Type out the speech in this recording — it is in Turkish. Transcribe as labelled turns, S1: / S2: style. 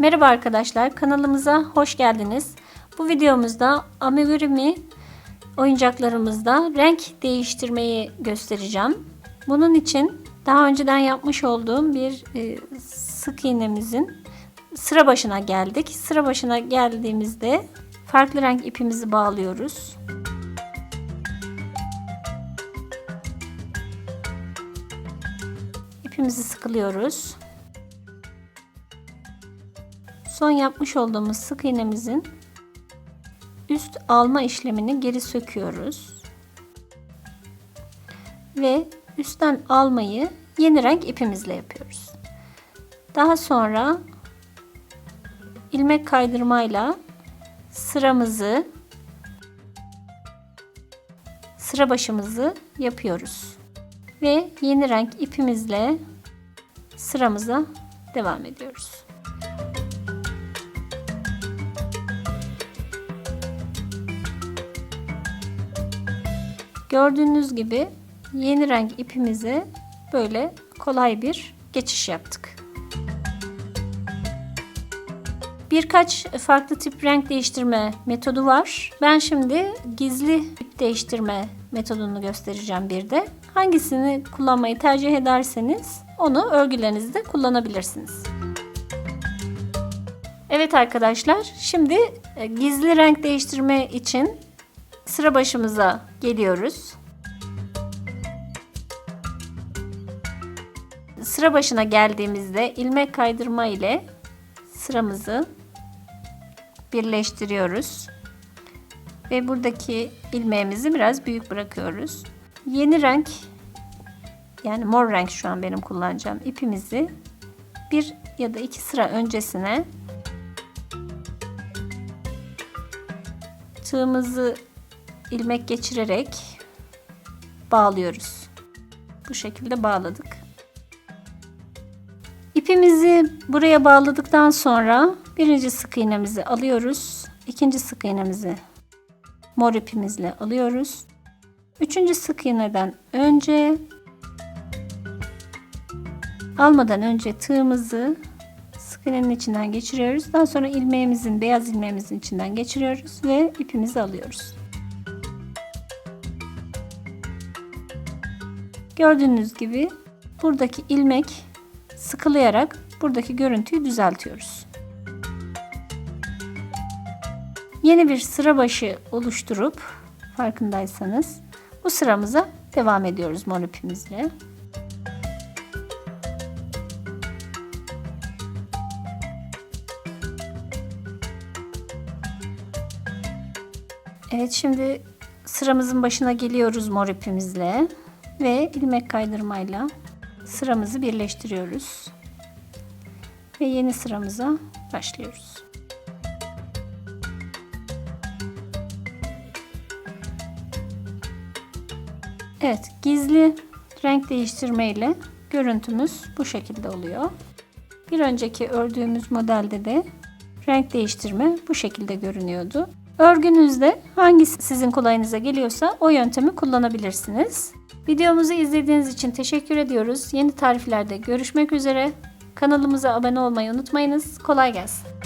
S1: Merhaba arkadaşlar, kanalımıza hoş geldiniz. Bu videomuzda amigurumi oyuncaklarımızda renk değiştirmeyi göstereceğim. Bunun için daha önceden yapmış olduğum bir e, sık iğnemizin sıra başına geldik. Sıra başına geldiğimizde farklı renk ipimizi bağlıyoruz. İpimizi sıkılıyoruz. Son yapmış olduğumuz sık iğnemizin üst alma işlemini geri söküyoruz. Ve üstten almayı yeni renk ipimizle yapıyoruz. Daha sonra ilmek kaydırmayla sıramızı sıra başımızı yapıyoruz. Ve yeni renk ipimizle sıramıza devam ediyoruz. Gördüğünüz gibi yeni renk ipimize böyle kolay bir geçiş yaptık. Birkaç farklı tip renk değiştirme metodu var. Ben şimdi gizli ip değiştirme metodunu göstereceğim bir de. Hangisini kullanmayı tercih ederseniz onu örgülerinizde kullanabilirsiniz. Evet arkadaşlar, şimdi e, gizli renk değiştirme için sıra başımıza geliyoruz. Sıra başına geldiğimizde ilmek kaydırma ile sıramızı birleştiriyoruz. Ve buradaki ilmeğimizi biraz büyük bırakıyoruz. Yeni renk yani mor renk şu an benim kullanacağım ipimizi bir ya da iki sıra öncesine tığımızı ilmek geçirerek bağlıyoruz. Bu şekilde bağladık. İpimizi buraya bağladıktan sonra birinci sık iğnemizi alıyoruz. ikinci sık iğnemizi mor ipimizle alıyoruz. Üçüncü sık iğneden önce almadan önce tığımızı sık iğnenin içinden geçiriyoruz. Daha sonra ilmeğimizin beyaz ilmeğimizin içinden geçiriyoruz ve ipimizi alıyoruz. Gördüğünüz gibi buradaki ilmek sıkılayarak buradaki görüntüyü düzeltiyoruz. Yeni bir sıra başı oluşturup farkındaysanız bu sıramıza devam ediyoruz mor ipimizle. Evet şimdi sıramızın başına geliyoruz mor ipimizle ve ilmek kaydırmayla sıramızı birleştiriyoruz. Ve yeni sıramıza başlıyoruz. Evet, gizli renk değiştirme ile görüntümüz bu şekilde oluyor. Bir önceki ördüğümüz modelde de renk değiştirme bu şekilde görünüyordu. Örgünüzde hangisi sizin kolayınıza geliyorsa o yöntemi kullanabilirsiniz. Videomuzu izlediğiniz için teşekkür ediyoruz. Yeni tariflerde görüşmek üzere. Kanalımıza abone olmayı unutmayınız. Kolay gelsin.